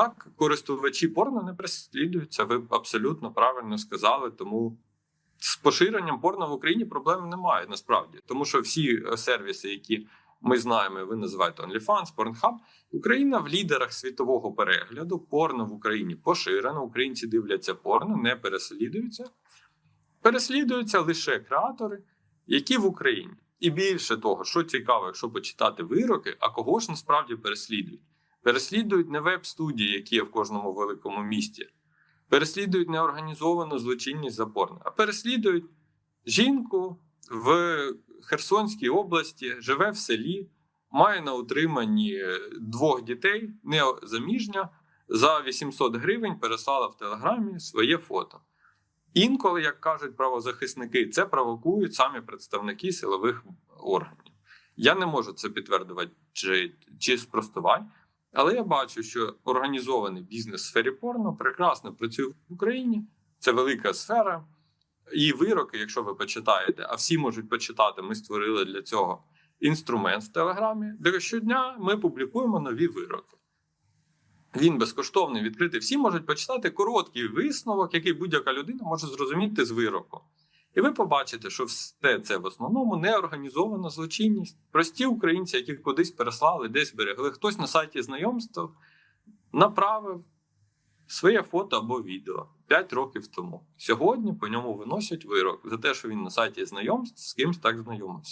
Так, користувачі порно не переслідуються. Ви абсолютно правильно сказали. Тому з поширенням порно в Україні проблем немає насправді, тому що всі е, сервіси, які ми знаємо, ви називаєте OnlyFans, Pornhub, Україна в лідерах світового перегляду. Порно в Україні поширено. Українці дивляться порно, не переслідуються. Переслідуються лише креатори, які в Україні. І більше того, що цікаво, якщо почитати вироки, а кого ж насправді переслідують? Переслідують не веб-студії, які є в кожному великому місті, переслідують неорганізовану злочинність за а переслідують жінку в Херсонській області, живе в селі, має на утриманні двох дітей, не заміжня, за 800 гривень переслала в Телеграмі своє фото. Інколи, як кажуть правозахисники, це провокують самі представники силових органів. Я не можу це підтвердити чи, чи спростувати, але я бачу, що організований бізнес в сфері порно прекрасно працює в Україні. Це велика сфера. І вироки, якщо ви почитаєте, а всі можуть почитати, ми створили для цього інструмент в Телеграмі, де щодня ми публікуємо нові вироки. Він безкоштовний, відкритий. Всі можуть почитати короткий висновок, який будь-яка людина може зрозуміти з вироку. І ви побачите, що все це в основному неорганізована злочинність. Прості українці, яких кудись переслали, десь берегли. Хтось на сайті знайомств направив своє фото або відео 5 років тому. Сьогодні по ньому виносять вирок за те, що він на сайті знайомств з кимсь так знайомився.